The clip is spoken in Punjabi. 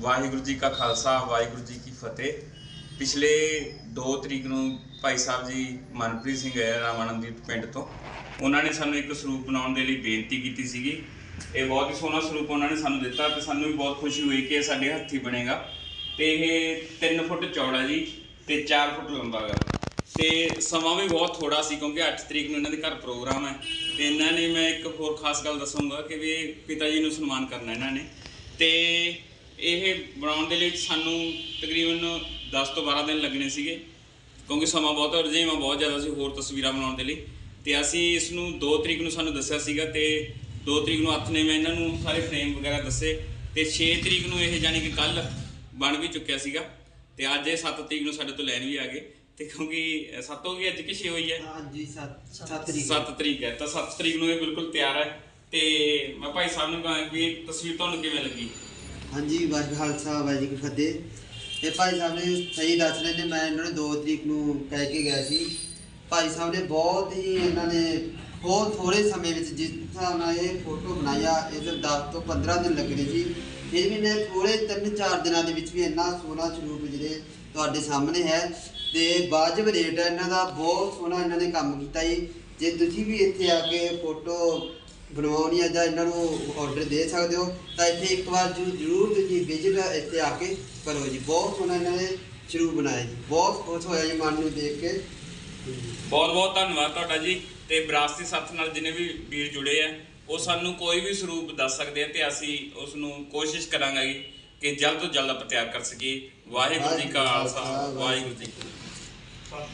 ਵਾਹਿਗੁਰੂ ਜੀ ਕਾ ਖਾਲਸਾ, ਵਾਹਿਗੁਰੂ ਜੀ ਕੀ ਫਤਿਹ। ਪਿਛਲੇ 2 ਤਰੀਕ ਨੂੰ ਭਾਈ ਸਾਹਿਬ ਜੀ ਮਨਪ੍ਰੀਤ ਸਿੰਘ ਹੈ ਰਾਮਾਨੰਦੀਪ ਪਿੰਡ ਤੋਂ। ਉਹਨਾਂ ਨੇ ਸਾਨੂੰ ਇੱਕ ਸਰੂਪ ਬਣਾਉਣ ਦੇ ਲਈ ਬੇਨਤੀ ਕੀਤੀ ਸੀਗੀ। ਇਹ ਬਹੁਤ ਹੀ ਸੋਹਣਾ ਸਰੂਪ ਉਹਨਾਂ ਨੇ ਸਾਨੂੰ ਦਿੱਤਾ ਤੇ ਸਾਨੂੰ ਵੀ ਬਹੁਤ ਖੁਸ਼ੀ ਹੋਈ ਕਿ ਇਹ ਸਾਡੇ ਹੱਥੀ ਬਣੇਗਾ। ਤੇ ਇਹ 3 ਫੁੱਟ ਚੌੜਾ ਜੀ ਤੇ 4 ਫੁੱਟ ਲੰਬਾ ਹੈ ਤੇ ਸਮਾਂ ਵੀ ਬਹੁਤ ਥੋੜਾ ਸੀ ਕਿਉਂਕਿ 8 ਤਰੀਕ ਨੂੰ ਇਹਨਾਂ ਦੇ ਘਰ ਪ੍ਰੋਗਰਾਮ ਹੈ। ਤੇ ਇਹਨਾਂ ਨੇ ਮੈਂ ਇੱਕ ਹੋਰ ਖਾਸ ਗੱਲ ਦੱਸੂੰਗਾ ਕਿ ਵੀ ਪਿਤਾ ਜੀ ਨੂੰ ਸਨਮਾਨ ਕਰਨਾ ਇਹਨਾਂ ਨੇ। ਤੇ ਇਹ ਬਣਾਉਣ ਦੇ ਲਈ ਸਾਨੂੰ ਤਕਰੀਬਨ 10 ਤੋਂ 12 ਦਿਨ ਲੱਗਣੇ ਸੀਗੇ ਕਿਉਂਕਿ ਸਮਾਂ ਬਹੁਤ ਰਜੇਵਾ ਬਹੁਤ ਜ਼ਿਆਦਾ ਸੀ ਹੋਰ ਤਸਵੀਰਾਂ ਬਣਾਉਣ ਦੇ ਲਈ। ਤੇ ਅਸੀਂ ਇਸ ਨੂੰ 2 ਤਰੀਕ ਨੂੰ ਸਾਨੂੰ ਦੱਸਿਆ ਸੀਗਾ ਤੇ 2 ਤਰੀਕ ਨੂੰ ਹੱਥ ਨੇ ਮੈਂ ਇਹਨਾਂ ਨੂੰ ਸਾਰੇ ਫਰੇਮ ਵਗੈਰਾ ਦੱਸੇ ਤੇ 6 ਤਰੀਕ ਨੂੰ ਇਹ ਜਾਨੀ ਕਿ ਕੱਲ ਬਣ ਵੀ ਚੁੱਕਿਆ ਸੀਗਾ। ਤੇ ਅੱਜ ਇਹ 7 ਤਰੀਕ ਨੂੰ ਸਾਡੇ ਤੋਂ ਲੈਣ ਵੀ ਆ ਗਏ। ਤੇ ਕਿਉਂਕਿ 7 ਹੋ ਗਈ ਅੱਜ ਕਿ 6 ਹੋਈ ਹੈ? ਹਾਂਜੀ 7 7 ਤਰੀਕ। 7 ਤਰੀਕ ਹੈ ਤਾਂ 7 ਤਰੀਕ ਨੂੰ ਇਹ ਬਿਲਕੁਲ ਤਿਆਰ ਹੈ। ਤੇ ਮੈਂ ਭਾਈ ਸਾਹਿਬ ਨੂੰ ਕਹਾਂ ਇਹ ਤਸਵੀਰ ਤੁਹਾਨੂੰ ਕਿਵੇਂ ਲੱਗੀ? ਹਾਂਜੀ, ਵਾਹਿਗੁਰੂ ਖਾਲਸਾ, ਵਾਹਿਗੁਰੂ ਫਤਿਹ। ਇਹ ਭਾਈ ਸਾਹਿਬ ਨੇ ਸਹੀ ਦੱਸ ਰਹੇ ਨੇ, ਮੈਂ ਇਹਨਾਂ ਨੂੰ 2 ਤਰੀਕ ਨੂੰ ਕਹਿ ਕੇ ਗਿਆ ਸੀ। ਭਾਈ ਸਾਹਿਬ ਨੇ ਬਹੁਤ ਹੀ ਇਹਨਾਂ ਨੇ ਬਹੁਤ ਥੋੜੇ ਸਮੇਂ ਵਿੱਚ ਜਿਸ ਹਿਸਾਬ ਨਾਲ ਇਹ ਫੋਟੋ ਬਣਾਇਆ, ਇਹਦੇ 10 ਤੋਂ 15 ਦਿਨ ਲੱਗਣੇ ਸੀ। ਫਿਰ ਵੀ ਨੇ ਥੋੜੇ 3-4 ਦਿਨਾਂ ਦੇ ਵਿੱਚ ਵੀ ਇੰਨਾ ਸੋਹਣਾ ਸਰੂਪ ਜਿਹੜੇ ਤੁਹਾਡੇ ਸਾਹਮਣੇ ਹੈ, ਤੇ ਵਾਜਬ ਰੇਟ ਇਹਨਾਂ ਦਾ ਬਹੁਤ ਸੋਹਣਾ ਇਹਨਾਂ ਨੇ ਕੰਮ ਕੀਤਾ ਜੀ। ਜੇ ਤੁਸੀਂ ਵੀ ਇੱਥੇ ਆ ਕੇ ਫੋਟੋ ਬਣਵਾਉਣੀ ਹੈ ਜਾਂ ਇਹਨਾਂ ਨੂੰ ਆਰਡਰ ਦੇ ਸਕਦੇ ਹੋ ਤਾਂ ਇੱਥੇ ਇੱਕ ਵਾਰ ਜ਼ਰੂ- ਜ਼ਰੂਰ ਤੁਸੀਂ ਵਿਜ਼ਿਟ ਇੱਥੇ ਆ ਕੇ ਕਰੋ ਜੀ। ਬਹੁਤ ਸੋਹਣਾ ਇਹਨਾਂ ਨੇ ਸ਼ੁਰੂ ਬਣਾਇਆ ਜੀ। ਬਹੁਤ ਖੁਸ਼ ਹੋਇਆ ਜੀ ਮਨ ਨੂੰ ਦੇਖ ਕੇ। ਬਹੁਤ ਬਹੁਤ ਧੰਨਵਾਦ ਤੁਹਾਡਾ ਜੀ। ਤੇ ਵਿਰਾਸਤੀ ਸਾਥ ਨਾਲ ਜਿਨੇ ਵੀ ਵੀਰ ਜੁੜੇ ਆ ਉਹ ਸਾਨੂੰ ਕੋਈ ਵੀ ਸਰੂਪ ਦੱਸ ਸਕਦੇ ਆ ਤੇ ਅਸੀਂ ਉਸ ਨੂੰ ਕੋਸ਼ਿਸ਼ ਕਰਾਂਗੇ ਕਿ ਜਲਦ ਤੋਂ ਜਲਦ ਆਪਾਂ ਤਿਆਰ ਕਰ ਸਕੀਏ। ਵਾਹਿਗੁਰੂ ਜੀ ਕਾ ਖਾਲਸਾ। ਵਾਹਿਗੁਰੂ ਜੀ ਕੀ ਫਤਿਹ।